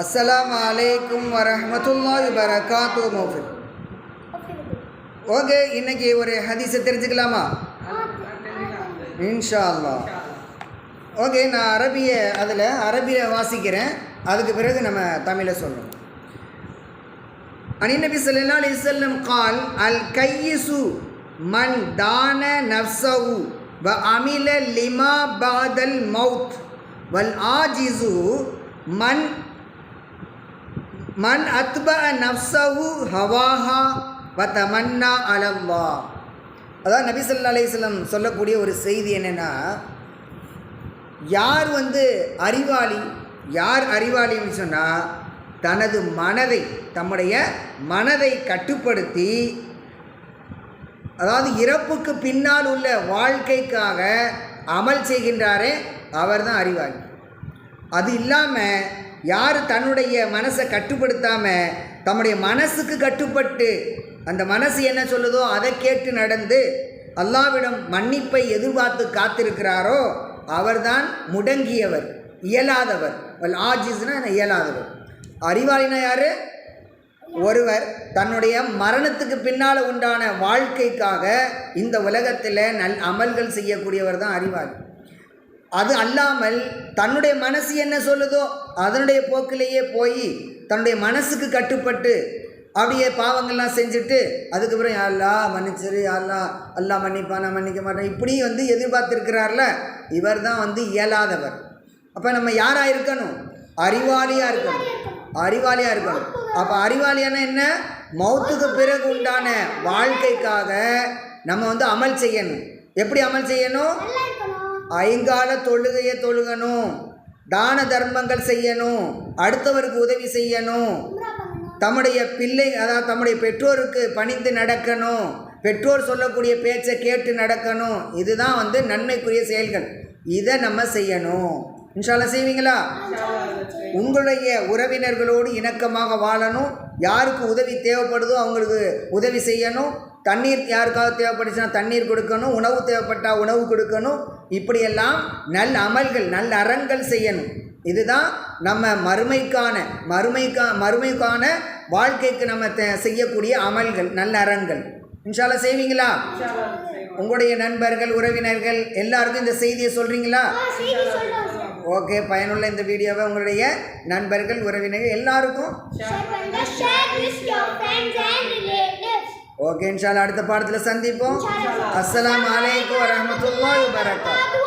அஸ்லாம் அலைக்கும் வரமத்துல்லா வரகாத்து மோஃபின் ஓகே இன்னைக்கு ஒரு ஹதீஸை தெரிஞ்சுக்கலாமா? இன்ஷா அல்லா ஓகே நான் அரபிய அதில் அரபிய வாசிக்கிறேன். அதுக்கு பிறகு நம்ம தமிழை சொல்லணும் அனிநபி சொல்லா அலி சொல்லம் கால் அல் கையிசு மன் தான நர்சவு வ அமில லிமா பாதல் மவுத் வல் ஆஜிசு மன் மன் அத்ப நப்சஹு ஹவாஹா வ தமன்னா அலல்லா அதாவது நபிசல்லா அலையம் சொல்லக்கூடிய ஒரு செய்தி என்னென்னா யார் வந்து அறிவாளி யார் அறிவாளின்னு சொன்னால் தனது மனதை தம்முடைய மனதை கட்டுப்படுத்தி அதாவது இறப்புக்கு பின்னால் உள்ள வாழ்க்கைக்காக அமல் செய்கின்றாரே அவர் தான் அறிவாளி. அது இல்லாமல் யார் தன்னுடைய மனசை கட்டுப்படுத்தாமல் தம்முடைய மனசுக்கு கட்டுப்பட்டு அந்த மனசு என்ன சொல்லுதோ அதை கேட்டு நடந்து அல்லாவிடம் மன்னிப்பை எதிர்பார்த்து காத்திருக்கிறாரோ அவர்தான் முடங்கியவர் இயலாதவர். ஆஜிஸ்னா இயலாதவர். அறிவாளினா யார்? ஒருவர். தன்னுடைய மரணத்துக்கு பின்னால் உண்டான வாழ்க்கைக்காக இந்த உலகத்தில் நல் அமல்கள் செய்யக்கூடியவர் தான் அறிவாளி. அது அல்லாமல் தன்னுடைய மனசு என்ன சொல்லுதோ அதனுடைய போக்கிலேயே போய் தன்னுடைய மனசுக்கு கட்டுப்பட்டு அப்படியே பாவங்கள்லாம் செஞ்சுட்டு அதுக்கப்புறம் யாழ்லா மன்னிச்சிரு யாழ்லா அல்லா மன்னிப்பான் மன்னிக்க மாட்டேன். இப்படி வந்து எதிர்பார்த்துருக்கிறார்ல இவர் தான் வந்து இயலாதவர். அப்போ நம்ம யாராக இருக்கணும்? அறிவாளியாக இருக்கணும். அறிவாளியாக இருக்கணும். அப்போ அறிவாளியான என்ன? மௌத்துக்கு பிறகு உண்டான வாழ்க்கைக்காக நம்ம வந்து அமல் செய்யணும். எப்படி அமல் செய்யணும்? ஐங்கால தொழுகையை தொழுகணும். தான தர்மங்கள் செய்யணும். அடுத்தவருக்கு உதவி செய்யணும். தம்முடைய பிள்ளை அதாவது தம்முடைய பெற்றோருக்கு பணிந்து நடக்கணும். பெற்றோர் சொல்லக்கூடிய பேச்சை கேட்டு நடக்கணும். இதுதான் வந்து நன்மைக்குரிய செயல்கள். இதை நம்ம செய்யணும். இன்ஷால்லா செய்வீங்களா? உங்களுடைய உறவினர்களோடு இணக்கமாக வாழணும். யாருக்கு உதவி தேவைப்படுதோ அவங்களுக்கு உதவி செய்யணும். தண்ணீர் யாருக்காவது தேவைப்பட்டுச்சுன்னா தண்ணீர் கொடுக்கணும் உணவு தேவைப்பட்டால் உணவு கொடுக்கணும். இப்படியெல்லாம் நல் அமல்கள் நல்ல அறங்கள் செய்யணும். இதுதான் நம்ம மறுமைக்கான மறுமைக்கா மறுமைக்கான வாழ்க்கைக்கு நம்ம செய்யக்கூடிய அமல்கள் நல்ல அறங்கள். இன்ஷால செய்வீங்களா? உங்களுடைய நண்பர்கள் உறவினர்கள் எல்லாருக்கும் இந்த செய்தியை சொல்கிறீங்களா ஓகே பயனுள்ள இந்த வீடியோவை உங்களுடைய நண்பர்கள் உறவினர்கள் எல்லாருக்கும் ஓகே இன்ஷால்லா அடுத்த பாடத்தில் சந்திப்போம். அஸ்ஸலாமு அலைக்கும் வரஹ்மத்துல்லாஹி வபரகாத்துஹு